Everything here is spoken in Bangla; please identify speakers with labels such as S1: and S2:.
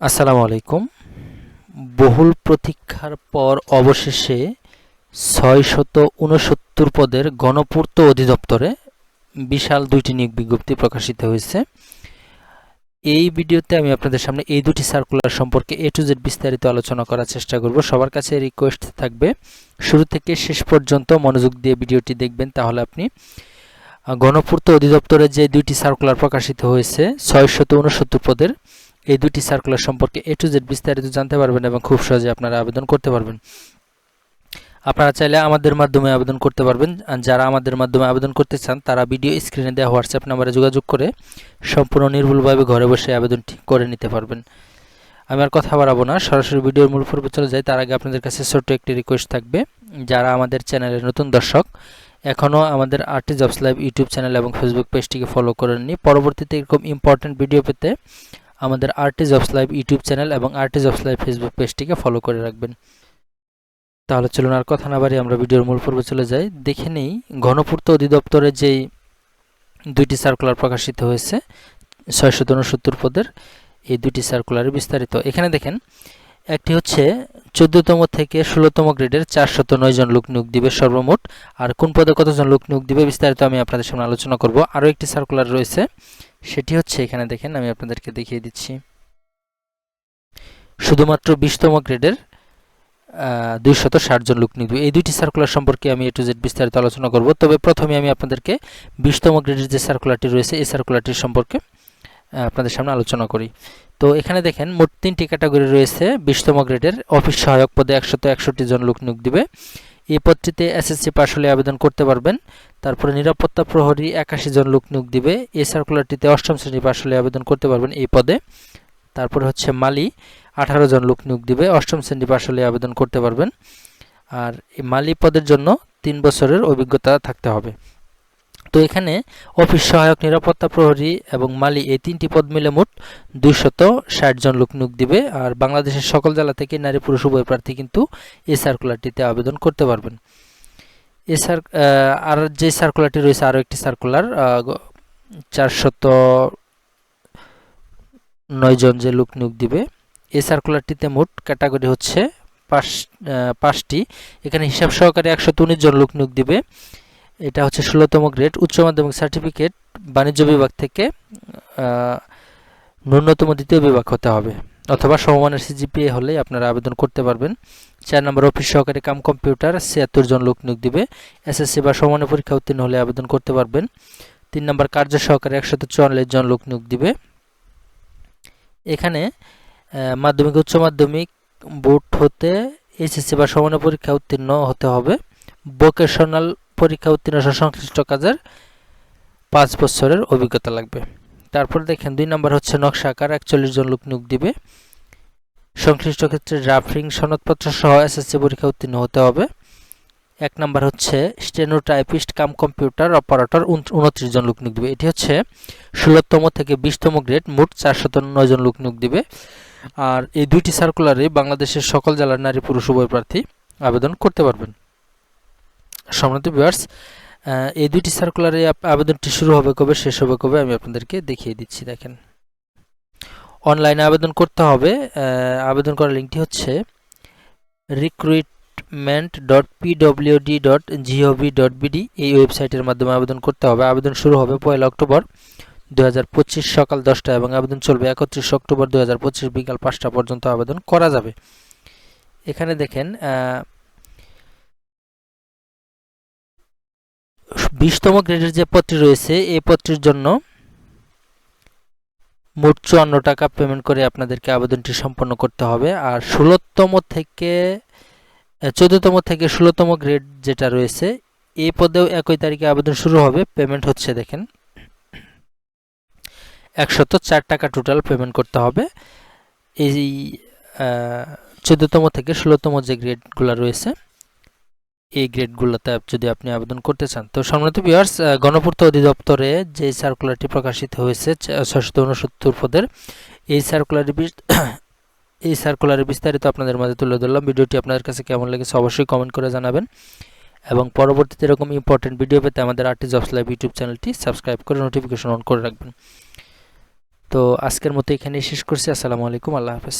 S1: আসসালামু আলাইকুম। বহুল প্রতীক্ষার পর অবশেষে ছয়শত উনসত্তর পদের গণপূর্ত অধিদপ্তরে বিশাল দুইটি নিয়োগ বিজ্ঞপ্তি প্রকাশিত হয়েছে। এই ভিডিওতে আমি আপনাদের সামনে এই দুটি সার্কুলার সম্পর্কে এ টু জেড বিস্তারিত আলোচনা করার চেষ্টা করব। সবার কাছে রিকোয়েস্ট থাকবে। শুরু থেকে শেষ পর্যন্ত মনোযোগ দিয়ে ভিডিওটি দেখবেন, তাহলে আপনি গণপূর্ত অধিদপ্তরে যে দুইটি সার্কুলার প্রকাশিত হয়েছে, ছয়শত উনসত্তর পদের এই দুটি সার্কুলার সম্পর্কে এ টু জেড বিস্তারিত জানতে পারবেন এবং খুব সহজে আপনারা আবেদন করতে পারবেন। আপনারা চাইলে আমাদের মাধ্যমে আবেদন করতে পারবেন যারা আমাদের মাধ্যমে আবেদন করতে চান, তারা ভিডিও স্ক্রিনে দেওয়া হোয়াটসঅ্যাপ নাম্বারে যোগাযোগ করে সম্পূর্ণ নির্ভুলভাবে ঘরে বসে আবেদনটি করে নিতে পারবেন। আমি আর কথা বাড়াবো না, সরাসরি ভিডিওর মূল পর্বে চলে যাই। তার আগে আপনাদের কাছে ছোট্ট একটি রিকোয়েস্ট থাকবে। যারা আমাদের চ্যানেলের নতুন দর্শক এখনও আমাদের RT jobs live YouTube channel এবং ফেসবুক পেজটিকে ফলো করেননি, পরবর্তীতে এরকম ইম্পর্টেন্ট ভিডিও পেতে আমাদের RT of live YouTube channel এবং আর্টি অফ লাইভ ফেসবুক পেজটিকে ফলো করে রাখবেন। তাহলে চলুন আর কথা না বাড়ি আমরা ভিডিওর মূল পর্বে চলে যাই। দেখে নেই, গণপূর্ত অধিদপ্তরে যেই দুইটি সার্কুলার প্রকাশিত হয়েছে, ছয়শত উনসত্তর পদের, এই দুটি সার্কুলারে বিস্তারিত। এখানে দেখেন, একটি হচ্ছে চোদ্দতম থেকে ষোলোতম গ্রেডের চারশত নয় জন লোক নিয়োগ দিবে সর্বমোট। আর কোন পদে কতজন লোক নিয়োগ দিবে বিস্তারিত আমি আপনাদের সামনে আলোচনা করব। আরও একটি সার্কুলার রয়েছে সেটি হচ্ছে এখানে দেখেন, আমি আপনাদেরকে দেখিয়ে দিচ্ছি। শুধুমাত্র বিশতম গ্রেডের দুইশত জন লোক নিয়োগ এই দুইটি সার্কুলার সম্পর্কে আমি এ টু জেড বিস্তারিত আলোচনা করব। তবে প্রথমে আমি আপনাদেরকে বিশতম গ্রেডের যে সার্কুলারটি রয়েছে, এই সার্কুলারটির সম্পর্কে আপনাদের সামনে আলোচনা করি। তো এখানে দেখেন, মোট তিনটি ক্যাটাগরি রয়েছে। বিশতম গ্রেডের অফিস সহায়ক পদে একশত একষট্টি জন লোক নিয়োগ দিবে। এই পদটিতে এসএসসি পাশ হলে আবেদন করতে পারবেন। তারপরে নিরাপত্তা প্রহরী একাশি জন লোক নিয়োগ দিবে। এই সার্কুলারটিতে অষ্টম শ্রেণি পাশ হলে আবেদন করতে পারবেন এই পদে। তারপরে হচ্ছে মালি, আঠারো জন লোক নিয়োগ দিবে। অষ্টম শ্রেণি পাশ হলে আবেদন করতে পারবেন। আর এই মালি পদের জন্য তিন বছরের অভিজ্ঞতা থাকতে হবে। তো এখানে অফিস সহায়ক, নিরাপত্তা প্রহরী এবং মালি এই তিনটি পদ মিলে মোট দুইশত ষাট জন লোক নিয়োগ দিবে। আর বাংলাদেশের সকল জেলা থেকে নারী, পুরুষ, উভয় প্রার্থী কিন্তু এই সার্কুলারটিতে আবেদন করতে পারবেন। এ সার আর যে সার্কুলারটি রয়েছে আরও একটি সার্কুলার চারশত নয় জন যে লোক নিয়োগ দিবে, এই সার্কুলারটিতে মোট ক্যাটাগরি হচ্ছে পাঁচ পাঁচটি। এখানে হিসাব সহকারে একশো উনিশ জন লোক নিয়োগ দিবে। এটা হচ্ছে ষোলোতম গ্রেড উচ্চ মাধ্যমিক সার্টিফিকেট বাণিজ্য বিভাগ থেকে ন্যূনতম দ্বিতীয় বিভাগ হতে হবে। অথবা সমমানের সিজিপিএ হলেই আপনারা আবেদন করতে পারবেন। চার নম্বর অফিস সহকারী কাম কম্পিউটার ছিয়াত্তর জন লোক নিয়োগ দিবে। এসএসসি বা সমানের পরীক্ষা উত্তীর্ণ হলে আবেদন করতে পারবেন। তিন নম্বর কার্য সহকারী একশত চুয়াল্লিশ জন লোক নিয়োগ দিবে। এখানে মাধ্যমিক উচ্চ মাধ্যমিক বোর্ড হতে এসএসসি বা সমানের পরীক্ষা উত্তীর্ণ হতে হবে। ভোকেশনাল পরীক্ষা উত্তীর্ণ সংশ্লিষ্ট কাজের পাঁচ বছরের অভিজ্ঞতা লাগবে। তারপর দেখেন, দুই নম্বর হচ্ছে নকশা আকার একচল্লিশ জন লোক নিয়োগ দিবে। সংশ্লিষ্ট ক্ষেত্রে ড্রাফটিং সনদপত্র সহ এসএসসি পরীক্ষা উত্তীর্ণ হতে হবে। এক নম্বর হচ্ছে স্টেনোটাইপিস্ট কাম কম্পিউটার অপারেটর উনত্রিশ জন লোক নিয়োগ দিবে। এটি হচ্ছে ষোলোতম থেকে বিশতম গ্রেড, মোট চারশত নয় জন লোক নিয়োগ দিবে। আর এই দুইটি সার্কুলারে বাংলাদেশের সকল জেলার নারী, পুরুষ, উভয় প্রার্থী আবেদন করতে পারবেন। সম্মানিত ভিউয়ার্স এই দুইটি সার্কুলারে আবেদনটি শুরু হবে কবে, শেষ হবে কবে, আমি আপনাদেরকে দেখিয়ে দিচ্ছি, দেখেন। অনলাইনে আবেদন করতে হবে আবেদন করার লিঙ্কটি হচ্ছে recruitment dot PWD dot GOV dot BD এই ওয়েবসাইটের মাধ্যমে আবেদন করতে হবে। আবেদন শুরু হবে পয়লা অক্টোবর দুই হাজার পঁচিশ সকাল দশটা এবং আবেদন চলবে একত্রিশ অক্টোবর দুই হাজার পঁচিশ বিকাল পাঁচটা পর্যন্ত আবেদন করা যাবে। এখানে দেখেন বিশতম গ্রেডের যে পদটি রয়েছে এই পদটির জন্য মোট চুয়ান্ন টাকা পেমেন্ট করে আপনাদেরকে আবেদনটি সম্পন্ন করতে হবে। আর ষোলোতম থেকে চোদ্দতম থেকে ষোলোতম গ্রেড যেটা রয়েছে এই পদেও একই তারিখে আবেদন শুরু হবে। পেমেন্ট হচ্ছে, দেখেন, একশত চার টাকা টোটাল পেমেন্ট করতে হবে। এই চোদ্দতম থেকে ষোলোতম যে গ্রেডগুলো রয়েছে এই গ্রেডগুলোতে যদি আপনি আবেদন করতে চান। তো সম্মানিত বিয়ার্স গণপূর্ত অধিদপ্তরে যে সার্কুলারটি প্রকাশিত হয়েছে ছশত উনসত্তর পদের, এই সার্কুলারটি এই সার্কুলারের বিস্তারিত আপনাদের মাঝে তুলে ধরলাম। ভিডিওটি আপনাদের কাছে কেমন লেগেছে অবশ্যই কমেন্ট করে জানাবেন। এবং পরবর্তীতে এরকম ইম্পর্টেন্ট ভিডিও পেতে আমাদের আর্টি জবস লাইভ ইউটিউব চ্যানেলটি সাবস্ক্রাইব করে নোটিফিকেশন অন করে রাখবেন। তো আজকের মতো এখানেই শেষ করছি। আসসালামু আলাইকুম। আল্লাহ হাফেজ।